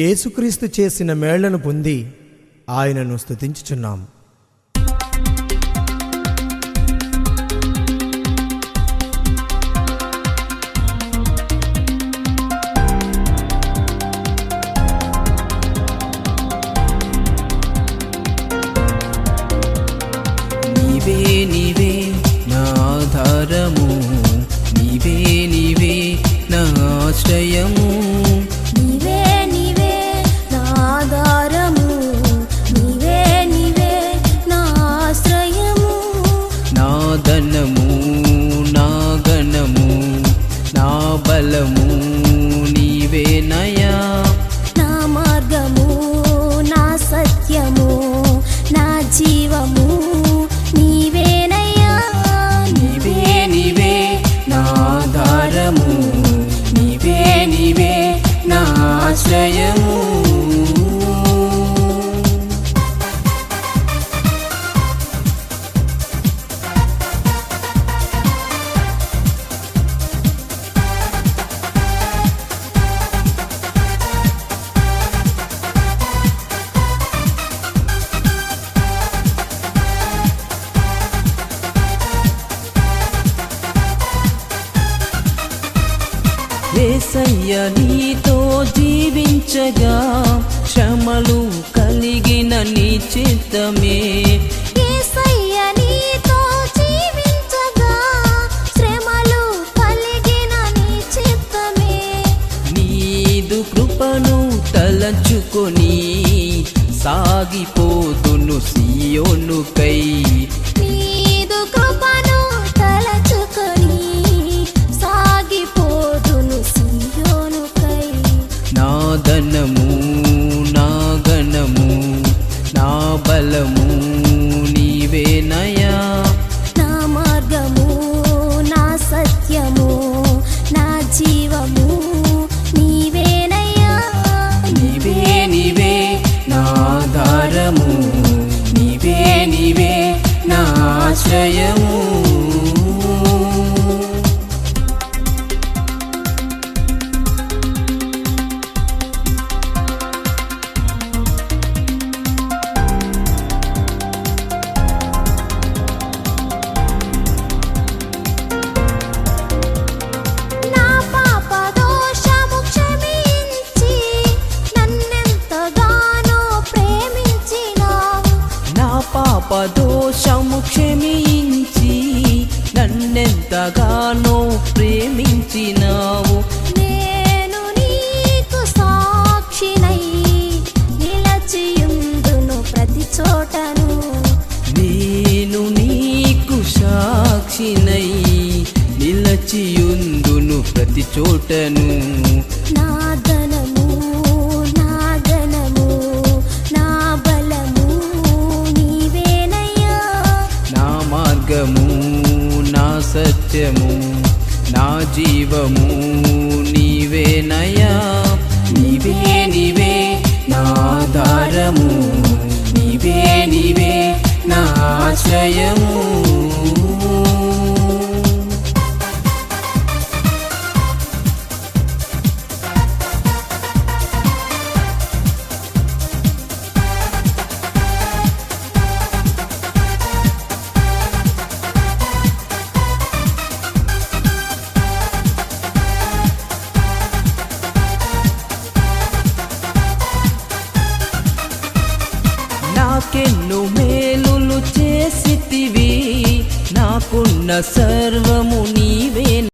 యేసుక్రీస్తు చేసిన మేళ్ళను పొంది ఆయనను స్తుతించుచున్నాం. నీవే నీవే నా ఆధారము. ఏసయ్య నీతో జీవించగా శ్రమలు కలిగిన నీ చిత్తమే? యేసయ్య నీతో జీవించగా శ్రమలు కలిగిన నీ చిత్తమే? నీదు కృపను తలచుకొని సాగిపోదును సియోనుకై. ఆశ్రయము నా నన్నెంతగానో ప్రేమించినావు. నేను నీకు సాక్షినై నిలచియుందును ప్రతి చోటను. నేను నీకు సాక్షినై నిలచియుందును ప్రతి చోటను. సత్యము నా జీవము నీవే నయా. నీవే నీవే నా ఆధారము నీవే నీవే నా ఆశ్రయము. నాకెన్ను మేలులు చేసితివి. నాకున్న సర్వము నీవే